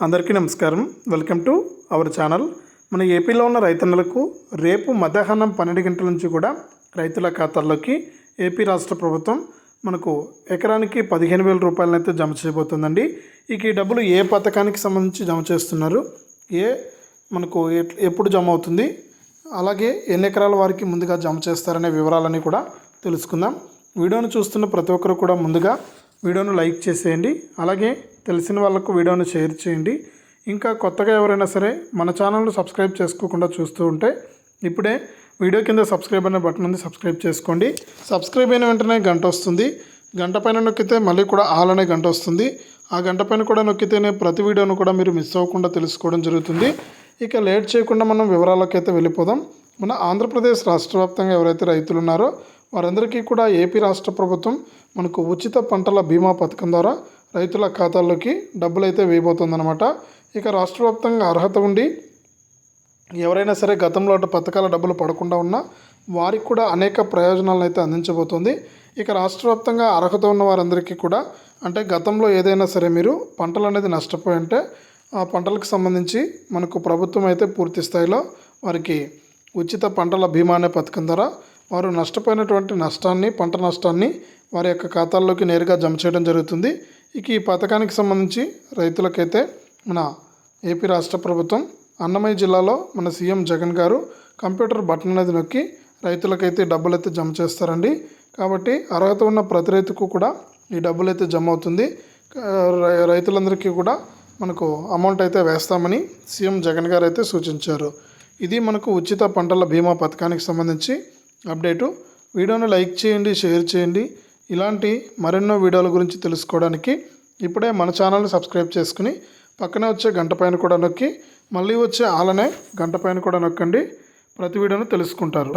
అందరికీ నమస్కారం. Welcome to our channel. మన ఏపీలో ఉన్న రైతన్నలకు రేపు మధ్యాహ్నం పన్నెండు గంటల నుంచి కూడా రైతుల ఖాతాల్లోకి ఏపీ రాష్ట్ర ప్రభుత్వం మనకు ఎకరానికి పదిహేను వేల రూపాయలనైతే జమ చేయబోతుందండి. ఇక ఈ డబ్బులు ఏ పథకానికి సంబంధించి జమ చేస్తున్నారు? ఏ మనకు ఎప్పుడు జమ అవుతుంది? అలాగే ఎన్ని ఎకరాల వారికి ముందుగా జమ చేస్తారనే వివరాలని కూడా తెలుసుకుందాం. వీడియోను చూస్తున్న ప్రతి ఒక్కరు కూడా ముందుగా వీడియోను లైక్ చేసేయండి. అలాగే తెలిసిన వాళ్ళకు వీడియోను షేర్ చేయండి. ఇంకా కొత్తగా ఎవరైనా సరే మన ఛానల్ను సబ్స్క్రైబ్ చేసుకోకుండా చూస్తూ ఉంటే ఇప్పుడే వీడియో కింద సబ్స్క్రైబ్ అనే బటన్ ఉంది సబ్స్క్రైబ్ చేసుకోండి. సబ్స్క్రైబ్ అయిన వెంటనే గంట వస్తుంది. గంట పైన నొక్కితే మళ్ళీ కూడా ఆల్ అనే గంట వస్తుంది. ఆ గంట పైన కూడా నొక్కితేనే ప్రతి వీడియోను కూడా మీరు మిస్ అవ్వకుండా తెలుసుకోవడం జరుగుతుంది. ఇక లేట్ చేయకుండా మనం వివరాలకైతే వెళ్ళిపోదాం. మన ఆంధ్రప్రదేశ్ రాష్ట్ర వ్యాప్తంగా ఎవరైతే రైతులు ఉన్నారో వారందరికీ కూడా ఏపీ రాష్ట్ర ప్రభుత్వం మనకు ఉచిత పంటల బీమా పథకం ద్వారా రైతుల ఖాతాల్లోకి డబ్బులు అయితే వేయబోతుందన్నమాట. ఇక రాష్ట్ర వ్యాప్తంగా అర్హత ఉండి ఎవరైనా సరే గతంలో పథకాల డబ్బులు పడకుండా ఉన్నా వారికి కూడా అనేక ప్రయోజనాలను అయితే అందించబోతోంది. ఇక రాష్ట్ర వ్యాప్తంగా అర్హత ఉన్న వారందరికీ కూడా అంటే గతంలో ఏదైనా సరే మీరు పంటలు అనేది నష్టపోయి ఉంటే ఆ పంటలకు సంబంధించి మనకు ప్రభుత్వం అయితే పూర్తి స్థాయిలో వారికి ఉచిత పంటల బీమా అనే పథకం ద్వారా వారు నష్టపోయినటువంటి నష్టాన్ని పంట నష్టాన్ని వారి యొక్క ఖాతాల్లోకి నేరుగా జమ చేయడం జరుగుతుంది. ఇక ఈ పథకానికి సంబంధించి రైతులకైతే మన ఏపీ రాష్ట్ర ప్రభుత్వం అన్నమయ్య జిల్లాలో మన సీఎం జగన్ గారు కంప్యూటర్ బటన్ అనేది నొక్కి రైతులకైతే డబ్బులు అయితే జమ చేస్తారండి. కాబట్టి అర్హత ఉన్న ప్రతి రైతుకు కూడా ఈ డబ్బులు అయితే జమ అవుతుంది. రై- రైతులందరికీ కూడా మనకు అమౌంట్ అయితే వేస్తామని సీఎం జగన్ గారు అయితే సూచించారు. ఇది మనకు ఉచిత పంటల బీమా పథకానికి సంబంధించి అప్డేటు. వీడియోను లైక్ చేయండి షేర్ చేయండి. ఇలాంటి మరెన్నో వీడియోల గురించి తెలుసుకోవడానికి ఇప్పుడే మన ఛానల్ని సబ్స్క్రైబ్ చేసుకుని పక్కనే వచ్చే గంట పైన కూడా నొక్కి మళ్ళీ వచ్చే ఆలనే గంట పైన కూడా నొక్కండి. ప్రతి వీడియోను తెలుసుకుంటారు.